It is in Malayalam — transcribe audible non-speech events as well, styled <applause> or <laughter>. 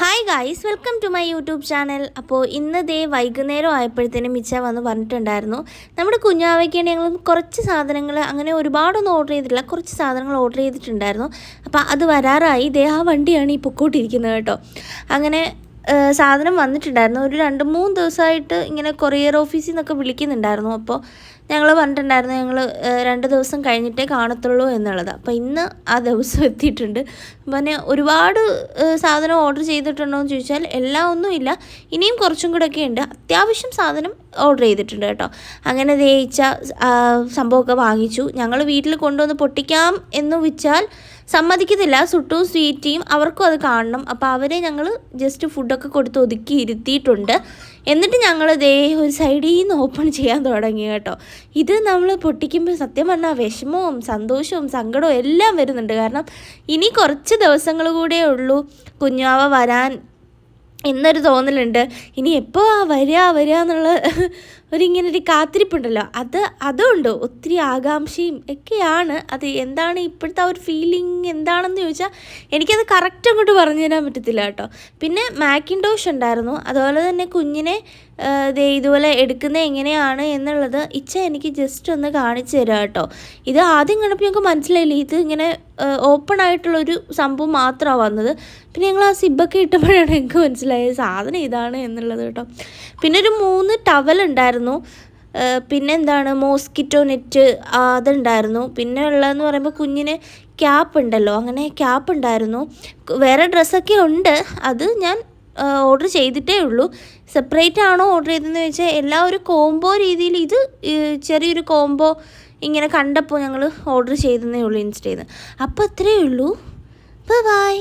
Hi guys welcome to my YouTube channel. അപ്പോൾ ഇന്ന് ദേ വൈകുന്നേരം ആയപ്പോഴത്തേനും മിച്ച വന്ന് പറഞ്ഞിട്ടുണ്ടായിരുന്നു. നമ്മുടെ കുഞ്ഞാവയ്ക്ക് വേണ്ടി ഞങ്ങൾ കുറച്ച് സാധനങ്ങൾ അങ്ങനെ ഒരുപാടൊന്നും ഓർഡർ ചെയ്തിട്ടില്ല. കുറച്ച് സാധനങ്ങൾ ഓർഡർ ചെയ്തിട്ടുണ്ടായിരുന്നു. അപ്പോൾ അത് വരാറായി. ദേ ആ വണ്ടിയാണ് ഈ പൊക്കോട്ടിരിക്കുന്നത് കേട്ടോ. അങ്ങനെ സാധനം വന്നിട്ടുണ്ടായിരുന്നു. ഒരു രണ്ട് മൂന്ന് ദിവസമായിട്ട് ഇങ്ങനെ കൊറിയർ ഓഫീസിൽ നിന്നൊക്കെ വിളിക്കുന്നുണ്ടായിരുന്നു. അപ്പോൾ ഞങ്ങൾ പറഞ്ഞിട്ടുണ്ടായിരുന്നു ഞങ്ങൾ രണ്ട് ദിവസം കഴിഞ്ഞിട്ടേ കാണത്തുള്ളൂ എന്നുള്ളത്. അപ്പോൾ ഇന്ന് ആ ദിവസം എത്തിയിട്ടുണ്ട്. പിന്നെ ഒരുപാട് സാധനം ഓർഡർ ചെയ്തിട്ടുണ്ടോ എന്ന് ചോദിച്ചാൽ എല്ലാം ഒന്നുമില്ല ഇനിയും കുറച്ചും കൂടെ ഒക്കെ ഉണ്ട്. അത്യാവശ്യം സാധനം ഓർഡർ ചെയ്തിട്ടുണ്ട് കേട്ടോ. അങ്ങനെ തേയിച്ച സംഭവമൊക്കെ വാങ്ങിച്ചു. ഞങ്ങൾ വീട്ടിൽ കൊണ്ടുവന്ന് പൊട്ടിക്കാം എന്ന് വെച്ചാൽ സമ്മതിക്കത്തില്ല. സുട്ടും സ്വീറ്റിയും അവർക്കും അത് കാണണം. അപ്പോൾ അവരെ ഞങ്ങൾ ജസ്റ്റ് ഫുഡൊക്കെ കൊടുത്ത് ഒതുക്കി ഇരുത്തിയിട്ടുണ്ട്. എന്നിട്ട് ഞങ്ങൾ ദേ ഒരു സൈഡിൽ നിന്ന് ഓപ്പൺ ചെയ്യാൻ തുടങ്ങി കേട്ടോ. ഇത് നമ്മൾ പൊട്ടിക്കുമ്പോൾ സത്യം പറഞ്ഞാൽ വിഷമവും സന്തോഷവും സങ്കടവും എല്ലാം വരുന്നുണ്ട്. കാരണം ഇനി കുറച്ച് ദിവസങ്ങൾ കൂടെ ഉള്ളൂ കുഞ്ഞാവ വരാൻ. എന്നൊരു തോന്നലുണ്ട്. ഇനി എപ്പോൾ ആ വരിക വരിക എന്നുള്ള <laughs> ഇങ്ങനെ ഒരു കാത്തിരിപ്പുണ്ടല്ലോ. അത് അതുണ്ട്? ഒത്തിരി ആകാംക്ഷയും ഒക്കെയാണ്. അത് എന്താണ് ഇപ്പോഴത്തെ ആ ഒരു ഫീലിംഗ് എന്താണെന്ന് ചോദിച്ചാൽ എനിക്കത് കറക്റ്റ് അങ്ങോട്ട് പറഞ്ഞു തരാൻ പറ്റത്തില്ല കേട്ടോ. പിന്നെ മാക്കിൻഡോഷ് ഉണ്ടായിരുന്നു. അതുപോലെ തന്നെ കുഞ്ഞിനെ ഇതുപോലെ എടുക്കുന്നത് എങ്ങനെയാണ് എന്നുള്ളത് ഇച്ച എനിക്ക് ജസ്റ്റ് ഒന്ന് കാണിച്ചു തരാം കേട്ടോ. ഇത് ആദ്യം കണ്ടപ്പോൾ ഞങ്ങൾക്ക് മനസ്സിലായില്ല ഇത് ഇങ്ങനെ ഓപ്പൺ ആയിട്ടുള്ളൊരു സംഭവം മാത്രമാണ് വന്നത്. പിന്നെ ഞങ്ങൾ ആ സിബൊക്കെ ഇട്ടപ്പോഴാണ് ഞങ്ങൾക്ക് മനസ്സിലായത് സാധനം ഇതാണ് എന്നുള്ളത് കേട്ടോ. പിന്നെ ഒരു മൂന്ന് ടവൽ ഉണ്ടായിരുന്നു. പിന്നെ എന്താണ് മോസ്കിറ്റോ നെറ്റ് അതുണ്ടായിരുന്നു. പിന്നെ ഉള്ളതെന്ന് പറയുമ്പോൾ കുഞ്ഞിന് ക്യാപ്പ് ഉണ്ടല്ലോ അങ്ങനെ ക്യാപ്പ് ഉണ്ടായിരുന്നു. വേറെ ഡ്രസ്സൊക്കെ ഉണ്ട്. അത് ഞാൻ ഓർഡർ ചെയ്തിട്ടേ ഉള്ളൂ. സെപ്പറേറ്റ് ആണോ ഓർഡർ ചെയ്തതെന്ന് വെച്ചാൽ എല്ലാ ഒരു കോംബോ രീതിയിൽ ഇത് ചെറിയൊരു കോംബോ ഇങ്ങനെ കണ്ടപ്പോൾ ഞങ്ങൾ ഓർഡർ ചെയ്തതേ ഉള്ളൂ ഇൻസ്റ്റയിൽ നിന്ന് അപ്പോൾ അത്രയേ ഉള്ളൂ. ബൈ